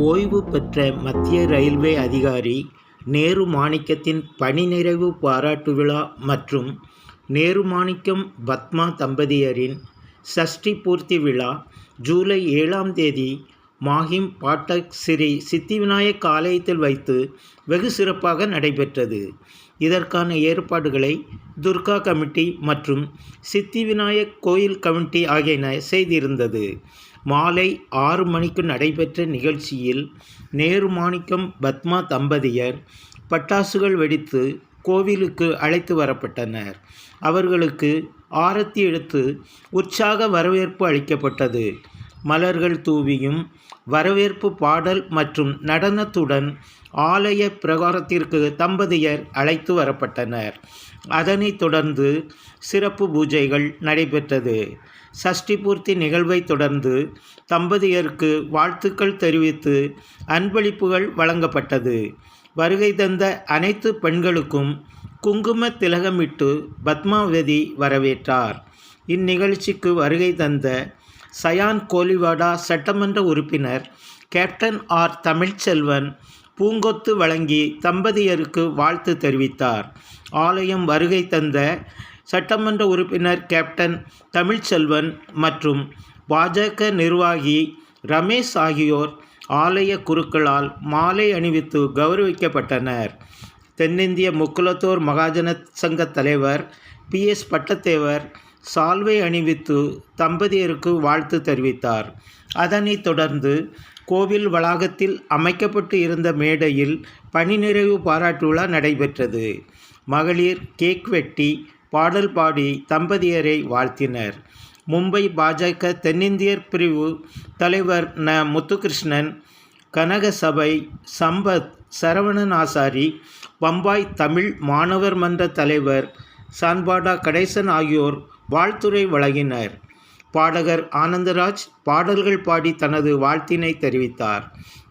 ஓய்வு பெற்ற மத்திய ரயில்வே அதிகாரி நேரு மாணிக்கத்தின் பணி நிறைவு பாராட்டு விழா மற்றும் நேரு மாணிக்கம் பத்மா தம்பதியரின் சஷ்டி பூர்த்தி விழா ஜூலை ஏழாம் தேதி மாஹிம் பாட்டக் ஸ்ரீ சித்திவிநாயக் ஆலயத்தில் வைத்து வெகு சிறப்பாக நடைபெற்றது. இதற்கான ஏற்பாடுகளை துர்கா கமிட்டி மற்றும் சித்தி விநாயக் கோயில் கமிட்டி ஆகியன செய்திருந்தது. மாலை ஆறு மணிக்கு நடைபெற்ற நிகழ்ச்சியில் நேரு மாணிக்கம் பத்மா தம்பதியர் பட்டாசுகள் வெடித்து கோவிலுக்கு அழைத்து வரப்பட்டனர். அவர்களுக்கு ஆரத்தி எடுத்து உற்சாக வரவேற்பு அளிக்கப்பட்டது. மலர்கள் தூவியும் வரவேற்பு பாடல் மற்றும் நடனத்துடன் ஆலய பிரகாரத்திற்கு தம்பதியர் அழைத்து வரப்பட்டனர். அதனைத் தொடர்ந்து சிறப்பு பூஜைகள் நடைபெற்றது. சஷ்டி பூர்த்தி நிகழ்வை தொடர்ந்து தம்பதியருக்கு வாழ்த்துக்கள் தெரிவித்து அன்பளிப்புகள் வழங்கப்பட்டது. வருகை தந்த அனைத்து பெண்களுக்கும் குங்கும திலகமிட்டு பத்மாவதி வரவேற்றார். இந்நிகழ்ச்சிக்கு வருகை தந்த சயான் கோலிவாடா சட்டமன்ற உறுப்பினர் கேப்டன் ஆர். தமிழ்ச்செல்வன் பூங்கொத்து வழங்கி தம்பதியருக்கு வாழ்த்து தெரிவித்தார். ஆலயம் வருகை தந்த சட்டமன்ற உறுப்பினர் கேப்டன் தமிழ்ச்செல்வன் மற்றும் பாஜக நிர்வாகி ரமேஷ் ஆகியோர் ஆலய குருக்களால் மாலை அணிவித்து கௌரவிக்கப்பட்டனர். தென்னிந்திய முக்குலத்தோர் மகாஜன சங்க தலைவர் பி. எஸ். பட்டத்தேவர் சால்வை அணிவித்து தம்பதியருக்கு வாழ்த்து தெரிவித்தார். அதனைத் தொடர்ந்து கோவில் வளாகத்தில் அமைக்கப்பட்டு இருந்த மேடையில் பணி நிறைவு பாராட்டு விழா நடைபெற்றது. மகளிர் கேக் வெட்டி பாடல் பாடி தம்பதியரை வாழ்த்தினர். மும்பை பாஜக தென்னிந்தியர் பிரிவு தலைவர் ந. முத்துகிருஷ்ணன் கனக சபை சம்பத் சரவணன் ஆசாரி பம்பாய் தமிழ் மாணவர் மன்ற தலைவர் சான்பாடா கணேசன் ஆகியோர் வாழ்த்துரை வழங்கினர். பாடகர் ஆனந்தராஜ் பாடல்கள் பாடி தனது வாழ்த்தினை தெரிவித்தார்.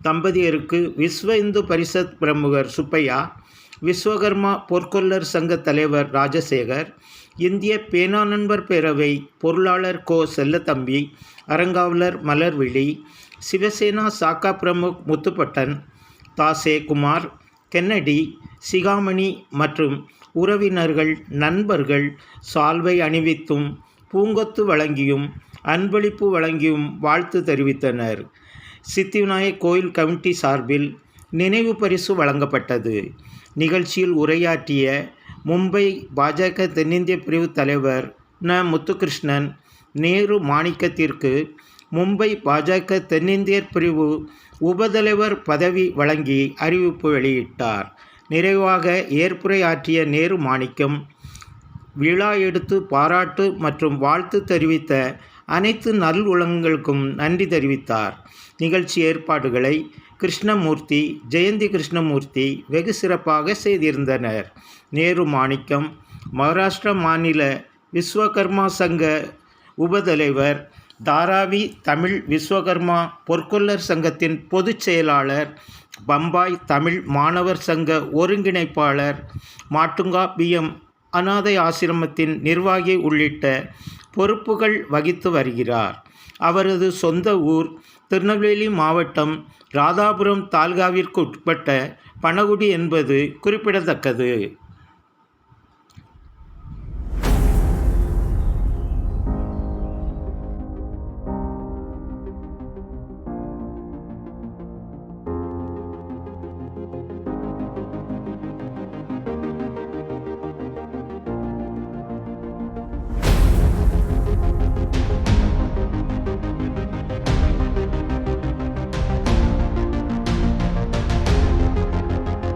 தம்பதியருக்கு விஸ்வ இந்து பரிஷத் பிரமுகர் சுப்பையா விஸ்வகர்மா பொற்கொல்லர் சங்க தலைவர் ராஜசேகர் இந்திய பேனா நண்பர் பேரவை பொருளாளர் கோ செல்லத்தம்பி அரங்காவலர் மலர்விழி சிவசேனா சாக்கா பிரமுக் முத்துப்பட்டன் தாசே குமார் கென்னடி சிகாமணி மற்றும் உறவினர்கள் நண்பர்கள் சால்வை அணிவித்தும் பூங்கொத்து வழங்கியும் அன்பளிப்பு வழங்கியும் வாழ்த்து தெரிவித்தனர். சித்திவிநாயக் கோயில் கமிட்டி சார்பில் நினைவு பரிசு வழங்கப்பட்டது. நிகழ்ச்சியில் உரையாற்றிய மும்பை பாஜக தென்னிந்திய பிரிவு தலைவர் ந. முத்துகிருஷ்ணன் நேரு மாணிக்கத்திற்கு மும்பை பாஜக தென்னிந்தியர் பிரிவு உபதலைவர் பதவி வழங்கி அறிவிப்பு வெளியிட்டார். நிறைவாக ஏற்புரையாற்றிய நேரு மாணிக்கம் விழா எடுத்து பாராட்டு மற்றும் வாழ்த்து தெரிவித்த அனைத்து நல் உலகங்களுக்கும் நன்றி தெரிவித்தார். நிகழ்ச்சி ஏற்பாடுகளை கிருஷ்ணமூர்த்தி ஜெயந்தி கிருஷ்ணமூர்த்தி வெகு சிறப்பாக செய்திருந்தனர். நேரு மாணிக்கம் மகாராஷ்டிர மாநில விஸ்வகர்மா சங்க உபதலைவர் தாராவி தமிழ் விஸ்வகர்மா பொற்கொல்லர் சங்கத்தின் பொதுச் செயலாளர் பம்பாய் தமிழ் மாணவர் சங்க ஒருங்கிணைப்பாளர் மாட்டுங்கா பிஎம் அனாதை ஆசிரமத்தின் நிர்வாகி உள்ளிட்ட பொறுப்புகள் வகித்து வருகிறார். அவரது சொந்த ஊர் திருநெல்வேலி மாவட்டம் ராதாபுரம் தாலுகாவிற்கு உட்பட்ட பனகுடி என்பது குறிப்பிடத்தக்கது.